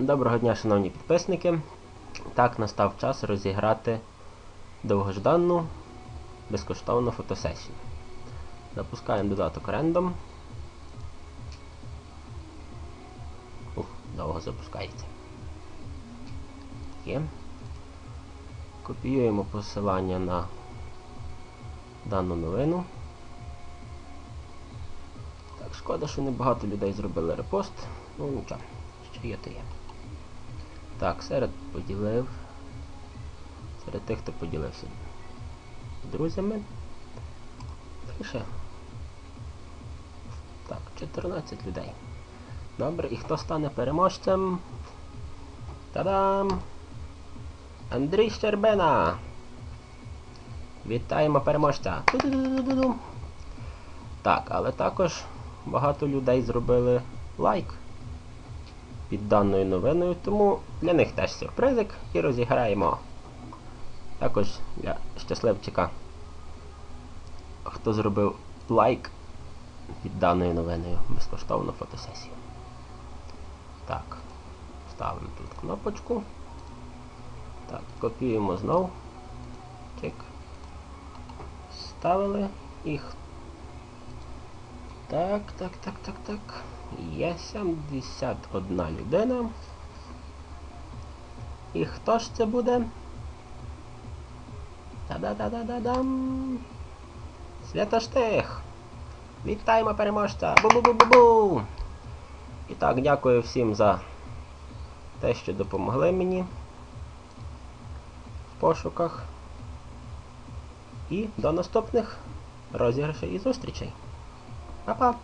Доброго дня, шановні підписники. Так, настав час розіграти довгожданну безкоштовну фотосесію. Запускаємо додаток Random. Ух, довго запускається. Є. Копіюємо посилання на дану новину. Так, шкода, що не багато людей зробили репост. Ну нічого, що є, то є. Так, серед поділив. Серед тих, хто поділився друзями. Лише. Так, 14 людей. Добре, і хто стане переможцем? Та-дам! Андрій Щербина! Вітаємо переможця! Ту-ду-ду-ду-ду. Так, але також багато людей зробили лайк під даною новиною, тому для них теж сюрпризик і розіграємо. Також для щасливчика, хто зробив лайк під даною новиною, безкоштовну фотосесію. Так, ставимо тут кнопочку. Так, копіюємо знов. Чик. Ставили їх. Так, так, так, так, так. Є 71 людина. І хто ж це буде? Та-да-да-да-да-дам! Святоштих! Вітаємо переможця! Бу-бу-бу-бу-бу! І так, дякую всім за те, що допомогли мені в пошуках. І до наступних розіграшей і зустрічей. Па-па!